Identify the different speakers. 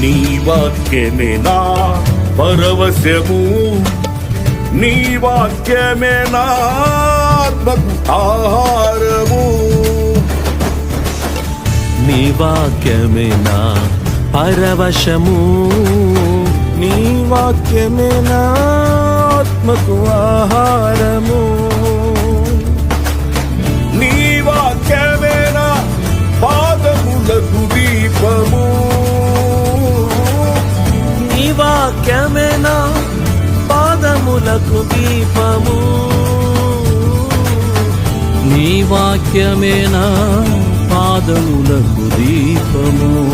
Speaker 1: నీ వాక్యమే నా పరవశము. నీ వాక్యమే నా ఆత్మకు ఆహారము.
Speaker 2: నీ వాక్యమే నా పరవశము. నీ వాక్యమే నా ఆత్మకు ఆహారము.
Speaker 1: వాక్యమేనా పాదములకు దీపము.
Speaker 2: నీ వాక్యమేనా? పాదములకు దీపము.